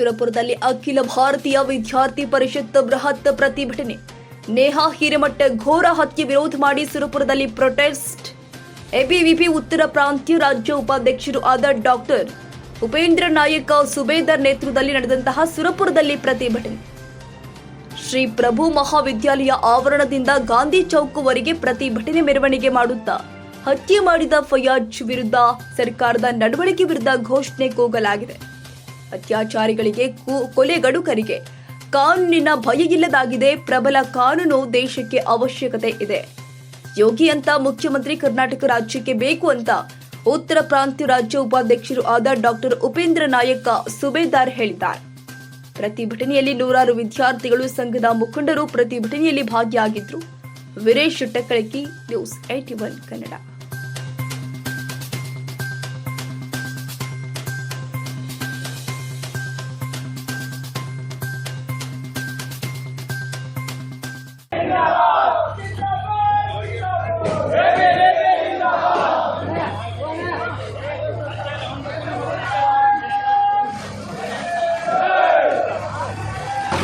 ಸುರಪುರದಲ್ಲಿ ಅಖಿಲ ಭಾರತೀಯ ವಿದ್ಯಾರ್ಥಿ ಪರಿಷತ್ ಬೃಹತ್ ಪ್ರತಿಭಟನೆ. ನೇಹಾ ಹಿರೇಮಠ ಘೋರ ಹತ್ಯೆ ವಿರೋಧ ಮಾಡಿ ಸುರಪುರದಲ್ಲಿ ಪ್ರೊಟೆಸ್ಟ್ ಎಬಿವಿಪಿ ಉತ್ತರ ಪ್ರಾಂತ್ಯ ರಾಜ್ಯ ಉಪಾಧ್ಯಕ್ಷರು ಆದ ಡಾಕ್ಟರ್ ಉಪೇಂದ್ರ ನಾಯಕ್ ಸುಬೇದರ್ ನೇತೃತ್ವದಲ್ಲಿ ನಡೆದಂತಹ ಸುರಪುರದಲ್ಲಿ ಪ್ರತಿಭಟನೆ. ಶ್ರೀ ಪ್ರಭು ಮಹಾವಿದ್ಯಾಲಯ ಆವರಣದಿಂದ ಗಾಂಧಿ ಚೌಕ್ವರೆಗೆ ಪ್ರತಿಭಟನೆ ಮೆರವಣಿಗೆ ಮಾಡುತ್ತಾ, ಹತ್ಯೆ ಮಾಡಿದ ಫಯಾಜ್ ವಿರುದ್ಧ ಸರ್ಕಾರದ ನಡವಳಿಕೆ ವಿರುದ್ಧ ಘೋಷಣೆ ಕೂಗಲಾಗಿದೆ. ಅತ್ಯಾಚಾರಿಗಳಿಗೆ ಕೊಲೆಗಡುಕರಿಗೆ ಕಾನೂನಿನ ಭಯ ಇಲ್ಲದಾಗಿದೆ ಪ್ರಬಲ ಕಾನೂನು ದೇಶಕ್ಕೆ ಅವಶ್ಯಕತೆ ಇದೆ. ಯೋಗಿ ಅಂತ ಮುಖ್ಯಮಂತ್ರಿ ಕರ್ನಾಟಕ ರಾಜ್ಯಕ್ಕೆ ಬೇಕು ಅಂತ ಉತ್ತರ ಪ್ರಾಂತ್ಯ ರಾಜ್ಯ ಉಪಾಧ್ಯಕ್ಷರು ಆದ ಡಾಕ್ಟರ್ ಉಪೇಂದ್ರ ನಾಯಕ ಸುಬೇದಾರ್ ಹೇಳಿದ್ದಾರೆ. ಪ್ರತಿಭಟನೆಯಲ್ಲಿ ನೂರಾರು ವಿದ್ಯಾರ್ಥಿಗಳು ಸಂಘದ ಮುಖಂಡರು ಪ್ರತಿಭಟನೆಯಲ್ಲಿ ಭಾಗಿಯಾಗಿದ್ರು. Veeresh Takkalaki news AT one Kannada.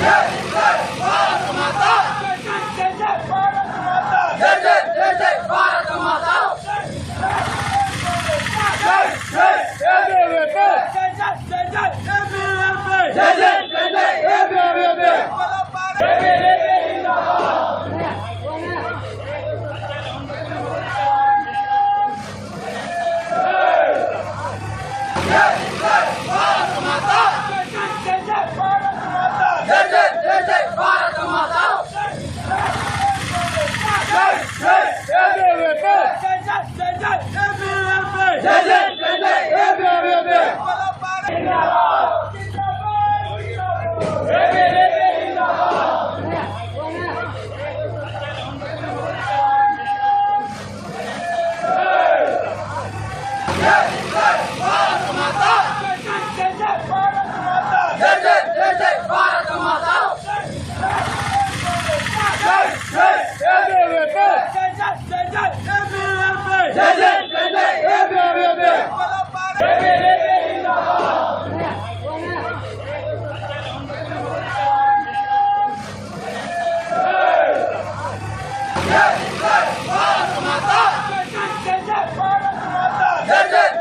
Yes! Yes, yes, yes, yes, هجر